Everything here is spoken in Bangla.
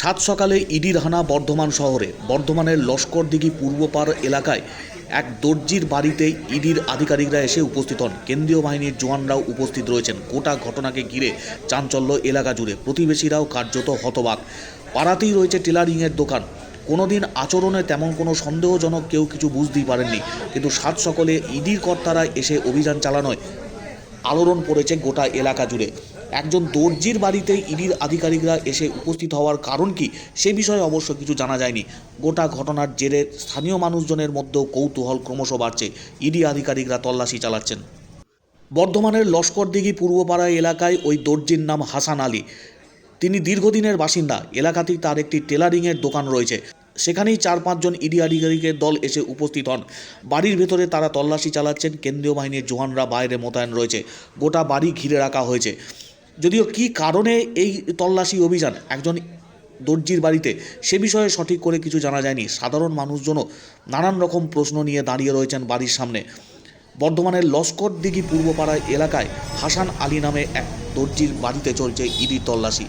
সাত সকালে ইডির হানা বর্ধমান শহরে, বর্ধমানের লস্করদিঘি পূর্বপাড় এলাকায় এক দর্জির বাড়িতে ইডির আধিকারিকরা এসে উপস্থিত হন। কেন্দ্রীয় বাহিনীর জওয়ানরাও উপস্থিত রয়েছেন। গোটা ঘটনাকে ঘিরে চাঞ্চল্য এলাকা জুড়ে প্রতিবেশীরাও কার্যত হতবাক। পাড়াতেই রয়েছে টেলারিংয়ের দোকান। কোনোদিন আচরণে তেমন কোনো সন্দেহজনক কেউ কিছু বুঝতেই পারেননি। কিন্তু সাত সকলে ইডির কর্তারা এসে অভিযান চালানোয় আলোড়ন পড়েছে গোটা এলাকা জুড়ে। একজন দর্জির বাড়িতে ইডির আধিকারিকরা এসে উপস্থিত হওয়ার কারণ কি সে বিষয়ে অবশ্য কিছু জানা যায়নি। গোটা ঘটনার জেরে স্থানীয় মানুষজনের মধ্যেও কৌতূহল ক্রমশ বাড়ছে, ইডি আধিকারিকরা তল্লাশি চালাচ্ছেন। বর্ধমানের লস্করদিঘি পূর্বপাড়া এলাকায় ওই দর্জির নাম হাসান আলী। তিনি দীর্ঘদিনের বাসিন্দা, এলাকাতেই তার একটি টেলারিংয়ের দোকান রয়েছে। সেখানেই চার পাঁচজন ইডি আধিকারিকের দল এসে উপস্থিত হন। বাড়ির ভেতরে তারা তল্লাশি চালাচ্ছেন, কেন্দ্রীয় বাহিনীর জওয়ানরা বাইরে মোতায়েন রয়েছে। গোটা বাড়ি ঘিরে রাখা হয়েছে। যদিও কি কারণে এই তল্লাশি অভিযান, একজন দর্জির বাড়িতে, সে বিষয়ে সঠিক করে কিছু জানা যায়নি। সাধারণ মানুষজনও নানান রকম প্রশ্ন নিয়ে দাঁড়িয়ে রয়েছেন বাড়ির সামনে। বর্ধমানের লস্কর দিঘি পূর্বপাড়া এলাকায় হাসান আলী নামে এক দর্জির বাড়িতে চলছে ইডি তল্লাশি।